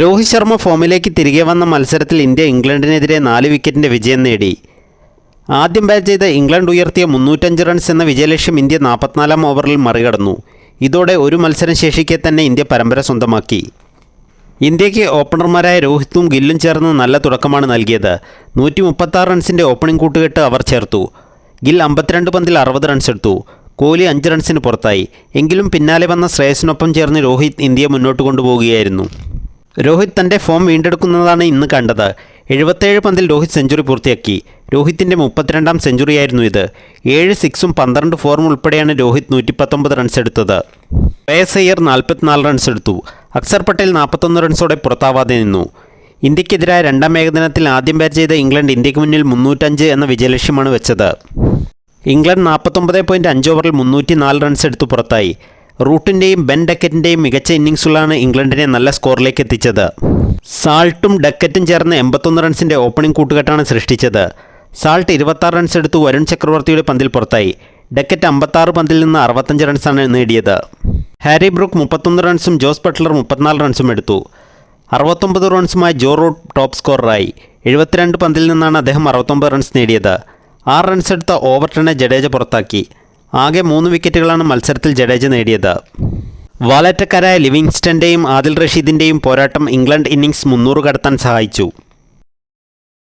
രോഹിത് ശർമ്മ ഫോമിലേക്ക് തിരികെ വന്ന മത്സരത്തിൽ ഇന്ത്യ ഇംഗ്ലണ്ടിനെതിരെ നാല് വിക്കറ്റിന്റെ വിജയം നേടി. ആദ്യം ബാറ്റ് ചെയ്ത ഇംഗ്ലണ്ട് ഉയർത്തിയ മുന്നൂറ്റഞ്ച് റൺസ് എന്ന വിജയലക്ഷ്യം ഇന്ത്യ നാൽപ്പത്തിനാലാം ഓവറിൽ മറികടന്നു. ഇതോടെ ഒരു മത്സരം ശേഷിക്കെ തന്നെ ഇന്ത്യ പരമ്പര സ്വന്തമാക്കി. ഇന്ത്യയ്ക്ക് ഓപ്പണർമാരായ രോഹിത്തും ഗില്ലും ചേർന്ന് നല്ല തുടക്കമാണ് നൽകിയത്. നൂറ്റി മുപ്പത്താറ് റൺസിന്റെ ഓപ്പണിംഗ് കൂട്ടുകെട്ട് അവർ ചേർത്തു. ഗിൽ അമ്പത്തിരണ്ട് പന്തിൽ അറുപത് റൺസ് എടുത്തു. കോഹ്ലി അഞ്ച് റൺസിന് പുറത്തായി. എങ്കിലും പിന്നാലെ വന്ന ശ്രേയസിനൊപ്പം ചേർന്ന് രോഹിത് ഇന്ത്യയെ മുന്നോട്ട് കൊണ്ടുപോവുകയായിരുന്നു. രോഹിത് തന്റെ ഫോം വീണ്ടെടുക്കുന്നതാണ് ഇന്ന് കണ്ടത്. എഴുപത്തേഴ് പന്തിൽ രോഹിത് സെഞ്ചുറി പൂർത്തിയാക്കി. രോഹിത്തിന്റെ മുപ്പത്തിരണ്ടാം സെഞ്ചുറിയായിരുന്നു ഇത്. ഏഴ് സിക്സും പന്ത്രണ്ട് ഫോറും ഉൾപ്പെടെയാണ് രോഹിത് നൂറ്റി പത്തൊമ്പത് റൺസ് എടുത്തത്. ശ്രേയസ് അയ്യർ നാൽപ്പത്തിനാല് റൺസ് എടുത്തു. അക്സർ പട്ടേൽ നാൽപ്പത്തൊന്ന് റൺസോടെ പുറത്താവാതെ നിന്നു. ഇന്ത്യക്കെതിരായ രണ്ടാം ഏകദിനത്തിൽ ആദ്യം ബാറ്റ് ചെയ്ത ഇംഗ്ലണ്ട് ഇന്ത്യയ്ക്ക് മുന്നിൽ മുന്നൂറ്റഞ്ച് എന്ന വിജയലക്ഷ്യമാണ് വെച്ചത്. ഇംഗ്ലണ്ട് നാൽപ്പത്തൊമ്പത് പോയിന്റ് അഞ്ച് ഓവറിൽ മുന്നൂറ്റി നാല് റൺസ് എടുത്തു പുറത്തായി. റൂട്ടിന്റെയും ബെൻ ഡക്കറ്റിന്റെയും മികച്ച ഇന്നിങ്സുകളാണ് ഇംഗ്ലണ്ടിനെ നല്ല സ്കോറിലേക്ക് എത്തിച്ചത്. സാൾട്ടും ഡക്കറ്റും ചേർന്ന് എൺപത്തൊന്ന് റൺസിന്റെ ഓപ്പണിംഗ് കൂട്ടുകെട്ടാണ് സൃഷ്ടിച്ചത്. സാൾട്ട് ഇരുപത്താറ് റൺസ് എടുത്തു വരുൺ ചക്രവർത്തിയുടെ പന്തിൽ പുറത്തായി. ഡക്കറ്റ് അമ്പത്താറ് പന്തിൽ നിന്ന് അറുപത്തഞ്ച് റൺസാണ് നേടിയത്. ഹാരി ബ്രൂക്ക് മുപ്പത്തൊന്ന് റൺസും ജോസ് ബട്ട്ലർ മുപ്പത്തിനാല് റൺസും എടുത്തു. അറുപത്തൊമ്പത് റൺസുമായി ജോ റൂട്ട് ടോപ്പ് സ്കോററായി. എഴുപത്തിരണ്ട് പന്തിൽ നിന്നാണ് അദ്ദേഹം അറുപത്തൊമ്പത് റൺസ് നേടിയത്. ആറ് റൺസ് എടുത്ത ഓവർട്ടനെ ജഡേജ പുറത്താക്കി. ആകെ മൂന്ന് വിക്കറ്റുകളാണ് മത്സരത്തിൽ ജഡേജ നേടിയത്. വാലറ്റക്കാരായ ലിവിങ്സ്റ്റന്റെയും ആദിൽ റഷീദിന്റെയും പോരാട്ടം ഇംഗ്ലണ്ട് ഇന്നിംഗ്സ് മുന്നൂറ് കടത്താൻ സഹായിച്ചു.